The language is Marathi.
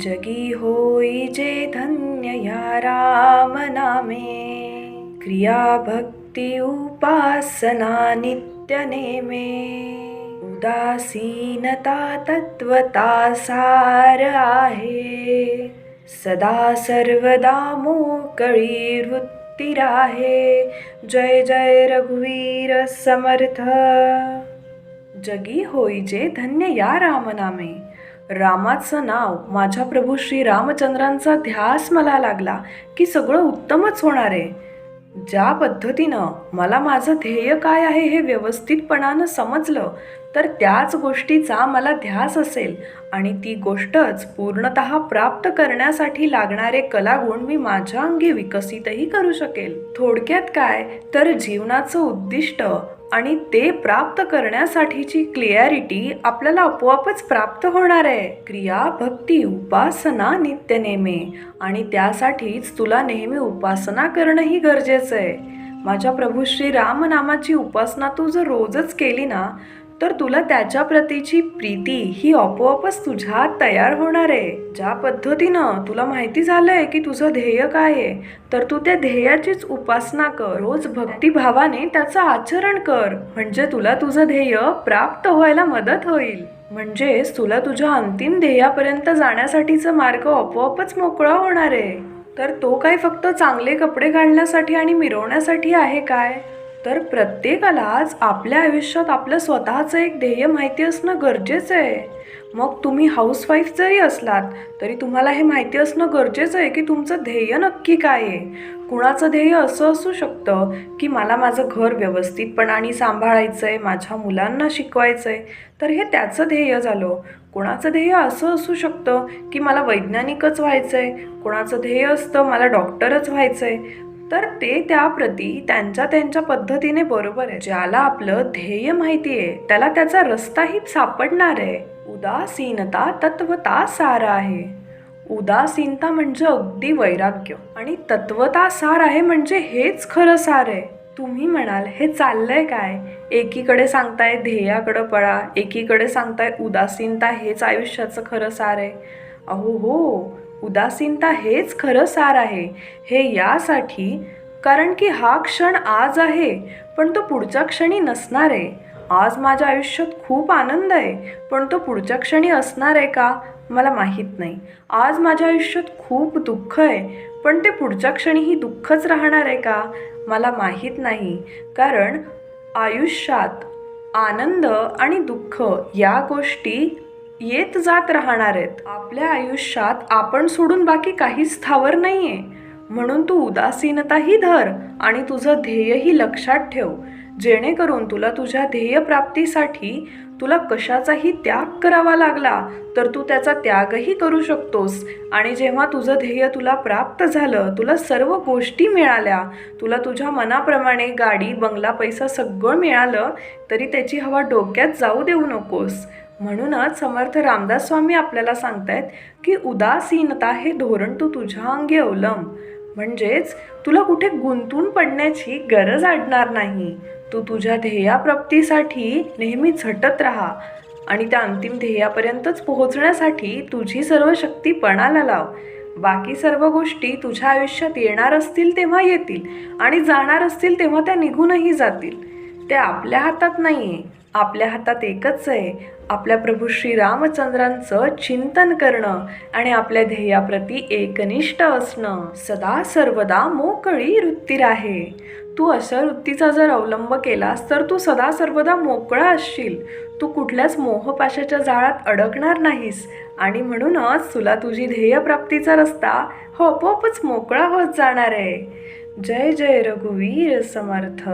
जगी होई जे धन्य या राम नामे क्रिया भक्ती उपासना नित्य नेमे. उदासीनता तत्वता सार आहे. सदा सर्वदा मोकळी वृत्ती राहे. जय जय रघुवीर समर्थ. जगी होई जे धन्य या रामनामे. रामाचं नाव माझ्या प्रभू श्री रामचंद्रांचा ध्यास मला लागला की सगळं उत्तमच होणार आहे. ज्या पद्धतीनं मला माझं ध्येय काय आहे हे व्यवस्थितपणानं समजलं तर त्याच गोष्टीचा मला ध्यास असेल आणि ती गोष्टच पूर्णत प्राप्त करण्यासाठी लागणारे कलागुण मी माझ्या अंगी विकसितही करू शकेल. थोडक्यात काय? तर जीवनाचं उद्दिष्ट आणि ते प्राप्त करण्यासाठीची क्लिअरिटी आपल्याला आपोआपच प्राप्त होणार आहे. क्रिया भक्ती उपासना नित्य नेमे आणि त्यासाठीच तुला नेहमी उपासना करणंही गरजेचं आहे. माझ्या प्रभू श्री राम नामाची उपासना तू जर रोजच केली ना तर तुला त्याच्या प्रतीची प्रीती ही आपोआपच तुझ्यात तयार होणार आहे. ज्या पद्धतीनं तुला माहिती झालंय की तुझं ध्येय काय आहे तर तू त्या ध्येयाचीच उपासना कर. रोज भक्तिभावाने त्याचं आचरण कर. म्हणजे तुला तुझं ध्येय प्राप्त व्हायला मदत होईल. म्हणजेच तुला तुझ्या अंतिम ध्येयापर्यंत जाण्यासाठीचा मार्ग आपोआपच मोकळा होणार आहे. तर तो काय फक्त चांगले कपडे घालण्यासाठी आणि मिरवण्यासाठी आहे काय? तर प्रत्येकालाच आपल्या आयुष्यात आपलं स्वतःचं एक ध्येय माहिती असणं गरजेचं आहे. मग तुम्ही हाऊसवाईफ जरी असलात तरी तुम्हाला हे माहिती असणं गरजेचं आहे की तुमचं ध्येय नक्की काय आहे? कुणाचं ध्येय असं असू शकतं की मला माझं घर व्यवस्थितपणाने सांभाळायचं आहे माझ्या मुलांना शिकवायचं आहे तर हे त्याचं ध्येय झालं. कोणाचं ध्येय असं असू शकतं की मला वैज्ञानिकच व्हायचं आहे कोणाचं ध्येय असतं मला डॉक्टरच व्हायचं आहे तर ते त्याप्रती त्यांच्या त्यांच्या पद्धतीने बरोबर आहे. ज्याला आपलं ध्येय माहिती आहे त्याला त्याचा रस्ताही सापडणार आहे. उदासीनता तत्वता सार आहे. उदासीनता म्हणजे अगदी वैराग्य आणि तत्वता सार आहे म्हणजे हेच खरं सार आहे. तुम्ही म्हणाल हे चाललंय काय? एकीकडे सांगताय ध्येयाकडं पळा एकीकडे सांगताय उदासीनता हेच आयुष्याचं खरं सार आहे. अहो हो. उदासीनता हेच खरं सार आहे. हे यासाठी कारण की हा क्षण आज आहे पण तो पुढच्या क्षणी नसणार आहे. आज माझ्या आयुष्यात खूप आनंद आहे पण तो पुढच्या क्षणी असणार आहे का? मला माहीत नाही. आज माझ्या आयुष्यात खूप दुःख आहे पण ते पुढच्या क्षणीही दुःखच राहणार आहे का? मला माहीत नाही. कारण आयुष्यात आनंद आणि दुःख या गोष्टी येत जात राहणार आहेत. आपल्या आयुष्यात आपण सोडून बाकी काहीच स्थावर नाही आहे म्हणून तू उदासीनताही धर आणि तुझं ध्येयही लक्षात ठेव. जेणेकरून तुला तुझ्या ध्येयप्राप्तीसाठी तुला कशाचाही त्याग करावा लागला तर तू त्याचा त्यागही करू शकतोस. आणि जेव्हा तुझं ध्येय तुला प्राप्त झालं तुला सर्व गोष्टी मिळाल्या तुला तुझ्या मनाप्रमाणे गाडी बंगला पैसा सगळं मिळालं तरी त्याची हवा डोक्यात जाऊ देऊ नकोस. म्हणूनच समर्थ रामदास स्वामी आपल्याला सांगतायत की उदासीनता हे धोरण तू तुझ्या अंगी अवलंब. म्हणजेच तुला कुठे गुंतून पडण्याची गरज आडणार नाही. तू तुझ्या ध्येयाप्राप्तीसाठी नेहमी झटत राहा आणि त्या अंतिम ध्येयापर्यंतच पोहोचण्यासाठी तुझी सर्व शक्ती पणाला लाव. बाकी सर्व गोष्टी तुझ्या आयुष्यात येणार असतील तेव्हा येतील आणि जाणार असतील तेव्हा त्या निघूनही जातील. ते आपल्या हातात नाही आहे आपल्या हातात एकच आहे. आपल्या प्रभू श्रीरामचंद्रांचं चिंतन करणं आणि आपल्या ध्येयाप्रती एकनिष्ठ असणं सदा सर्वदा मोकळी वृत्ती राहे. तू अशा वृत्तीचा जर अवलंब केलास तर तू सदा सर्वदा मोकळा असशील. तू कुठल्याच मोहपाशाच्या जाळात अडकणार नाहीस आणि म्हणूनच तुला तुझी ध्येयप्राप्तीचा रस्ता होपोपच आपोआपच मोकळा होत जाणार आहे. जय जय रघुवीर समर्थ.